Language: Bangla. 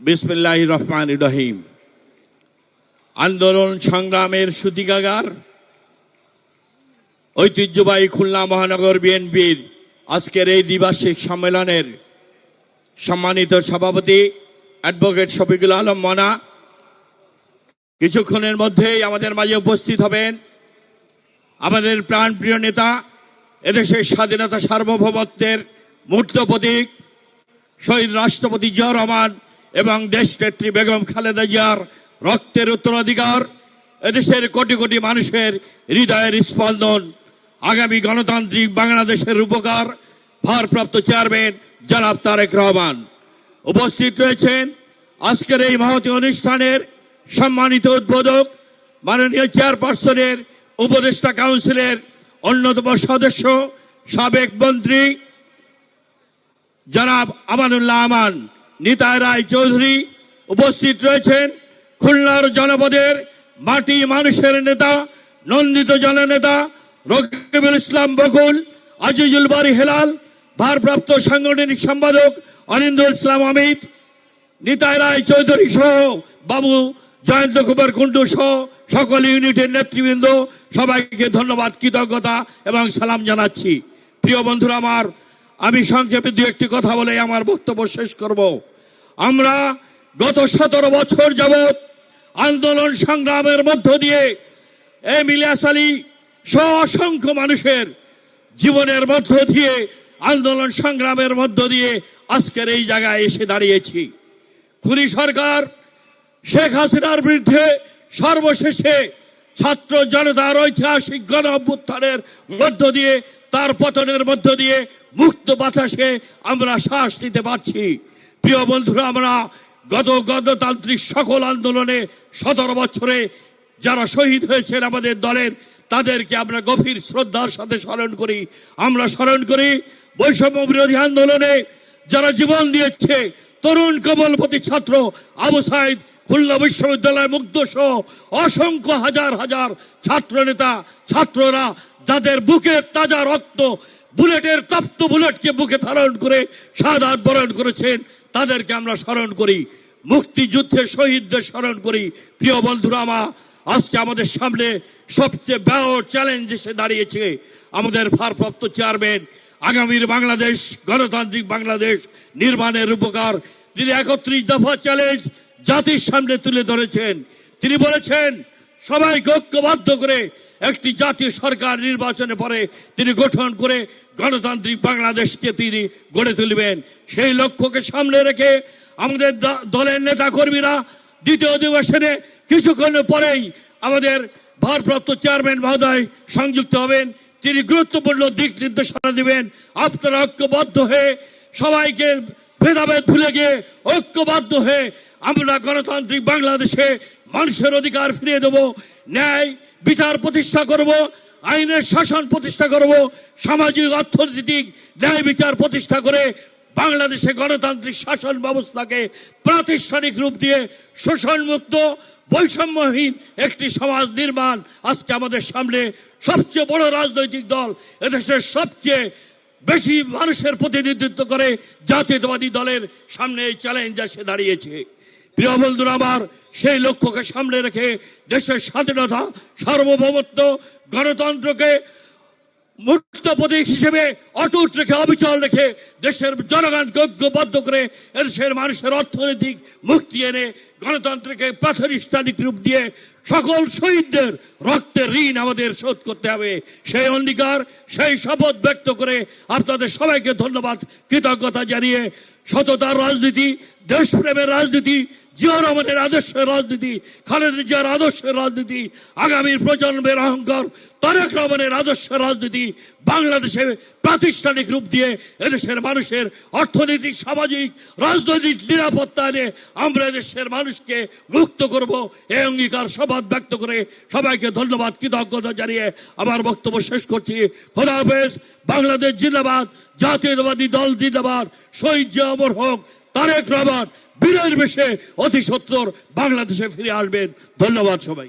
বিসমিল্লাহ রহমান রহিম। আন্দোলন সংগ্রামের সুতিকাগার। ঐতিহ্যবাহী খুলনা মহানগর বিএনপির আজকের এই দ্বিবার্ষিক সম্মেলনের সম্মানিত সভাপতি অ্যাডভোকেট শফিকুল আলম মনা। কিছুক্ষণের মধ্যেই আমাদের মাঝে উপস্থিত হবেন আমাদের প্রাণপ্রিয় নেতা, এদেশের স্বাধীনতা সার্বভৌমত্বের মূর্ত প্রতীক, শহীদ রাষ্ট্রপতি জিয়া রহমান এবং দেশ নেত্রী বেগম খালেদা জিয়ার রক্তের উত্তরাধিকার এদেশের কোটি কোটি মানুষের হৃদয়ের স্পন্দন। আগামী গণতান্ত্রিক বাংলাদেশের উপকার, ভারপ্রাপ্ত চেয়ারম্যান জনাব তারেক রহমান। উপস্থিত রয়েছেন আজকের এই মহতী অনুষ্ঠানের সম্মানিত উদ্বোধক, মাননীয় চেয়ারপারসনের উপদেষ্টা কাউন্সিলের অন্যতম সদস্য, সাবেক মন্ত্রী জনাব আমানুল্লাহ আমান। নিতাই রায় চৌধুরী উপস্থিত রয়েছেন। খুলনার জনপদের মাটি মানুষের নেতা, নন্দিত জননেতা, রকিবুল ইসলাম বকুল, আজিজুল বাড়ি হেলাল, ভারপ্রাপ্ত সাংগঠনিক সম্পাদক অনিন্দুল ইসলাম অমিত, নিতাই রায় চৌধুরী সহ বাবু জয়ন্ত কুমার কুণ্ডু সহ সকল ইউনিটের নেতৃবৃন্দ সবাইকে ধন্যবাদ, কৃতজ্ঞতা এবং সালাম জানাচ্ছি। প্রিয় বন্ধুরা, আমার আমি সংক্ষেপে দু একটি কথা বলে আমার বক্তব্য শেষ করব। আমরা গত সতেরো বছর যাবৎ আন্দোলন সংগ্রামের মধ্য দিয়ে এম ইলিয়াস আলী সহ অসংখ্য মানুষের জীবনের মধ্য দিয়ে আন্দোলন সংগ্রামের মধ্য দিয়ে আজকের এই জায়গায় এসে দাঁড়িয়েছি। খুনি সরকার, শেখ হাসিনার বিরুদ্ধে সর্বশেষে ছাত্র জনতার ঐতিহাসিক গণ অভ্যুত্থানের মধ্য দিয়ে তার পতনের মধ্য দিয়ে মুক্ত বাতাসে আমরা শ্বাস নিতে পারছি। প্রিয় বন্ধুরা, আমরা গত গণতান্ত্রিক সকল আন্দোলনে সতেরো বছরে যারা শহীদ হয়েছেন আমাদের দলের, তাদেরকে আমরা গভীর শ্রদ্ধার সাথে স্মরণ করি। আমরা স্মরণ করি বৈষম্য বিরোধী আন্দোলনে যারা জীবন দিয়েছে, তরুণ কমলপতি ছাত্র আবু সাইদ খুলনা বিশ্ববিদ্যালয় মুগ্ধ সহ অসংখ্য হাজার হাজার ছাত্র নেতা ছাত্ররা যাদের বুকে তাজা রক্ত, বুলেটের তপ্ত বুলেটকে বুকে ধারণ করে সাদাত বরণ করেছেন, তাদেরকে আমরা স্মরণ করি। মুক্তিযুদ্ধের শহীদদের স্মরণ করি। প্রিয় বন্ধুরা আমার, আজকে আমাদের সামনে সবচেয়ে বড় চ্যালেঞ্জ এসে দাঁড়িয়েছে আমাদের ভারপ্রাপ্ত চেয়ারম্যান আগামীর বাংলাদেশ, গণতান্ত্রিক বাংলাদেশ নির্মাণের উপকার। তিনি একত্রিশ দফা চ্যালেঞ্জ জাতির সামনে তুলে ধরেছেন। তিনি বলেছেন সবাইকে ঐক্যবদ্ধ করে একটি জাতীয় সরকার নির্বাচনে পরে তিনি গঠন করে গণতান্ত্রিক বাংলাদেশকে তিনি গড়ে তুলবেন। সেই লক্ষ্যকে সামনে রেখে আমাদের দলের নেতা কর্মীরা দ্বিতীয় অধিবেশনে কিছুক্ষণ পরেই আমাদের ভারপ্রাপ্ত চেয়ারম্যান মহোদয় সংযুক্ত হবেন। তিনি গুরুত্বপূর্ণ দিক নির্দেশনা দিবেন। আপনারা ঐক্যবদ্ধ হয়ে সবাইকে ভেদাভেদ ভুলে গিয়ে ঐক্যবদ্ধ হয়ে আমরা গণতান্ত্রিক বাংলাদেশে মানুষের অধিকার ফিরিয়ে দেব, ন্যায়, বিচার প্রতিষ্ঠা করব, আইনের শাসন প্রতিষ্ঠা করব, সামাজিক, অর্থনৈতিক, ন্যায় বিচার প্রতিষ্ঠা করে বাংলাদেশে গণতান্ত্রিক শাসন ব্যবস্থাকে প্রাতিষ্ঠানিক রূপ দিয়ে শোষণমুক্ত, বৈষম্যহীন একটি সমাজ নির্মাণ আজকে আমাদের সামনে সবচেয়ে বড় রাজনৈতিক দল, এদেশের সবচেয়ে বেশি মানুষের প্রতিনিধিত্ব করে জাতীয়তাবাদী দলের সামনে এই চ্যালেঞ্জ এসে দাঁড়িয়েছে। প্রিয় বন্ধুরা আমার, সেই লক্ষ্যকে সামনে রেখে দেশের স্বাধীনতা, সার্বভৌমত্ব, গণতন্ত্রকে মুক্ত প্রতীক হিসেবে অটুট রেখে, অবিচল রেখে দেশের জনগণকে ঐক্যবদ্ধ করে দেশের মানুষের অর্থনৈতিক মুক্তি এনে গণতন্ত্রকে প্রাথমিক রূপ দিয়ে সকল শহীদদের রক্তের ঋণ আমাদের শোধ করতে হবে। সেই অঙ্গীকার, সেই শপথ ব্যক্ত করে আপনাদের সবাইকে ধন্যবাদ, কৃতজ্ঞতা জানিয়ে সততার রাজনীতি, দেশপ্রেমের রাজনীতি, জিয়া রহমানের আদর্শের রাজনীতি, খালেদা জিয়ার আদর্শের রাজনীতি, আগামীর প্রজন্মের অহংকার, তারেক রহমানের আদর্শের রাজনীতি, বাংলাদেশে প্রাতিষ্ঠানিক রূপ দিয়ে এদেশের মানুষের অর্থনৈতিক, সামাজিক, রাজনৈতিক নিরাপত্তা এনে আমরা দেশের মানুষকে মুক্ত করব। এই অঙ্গীকার শপথ ব্যক্ত করে সবাইকে ধন্যবাদ, কৃতজ্ঞতা জানিয়ে আমার বক্তব্য শেষ করছি। খোদা হাফেজ, বাংলাদেশ জিন্দাবাদ, জাতীয়তাবাদী দল জিন্দাবাদ, শহীদ জিয়া অমর হোক, তারেক রহমান, বীরের বেশে অতি সত্তর বাংলাদেশে ফিরে আসবেন। ধন্যবাদ সবাই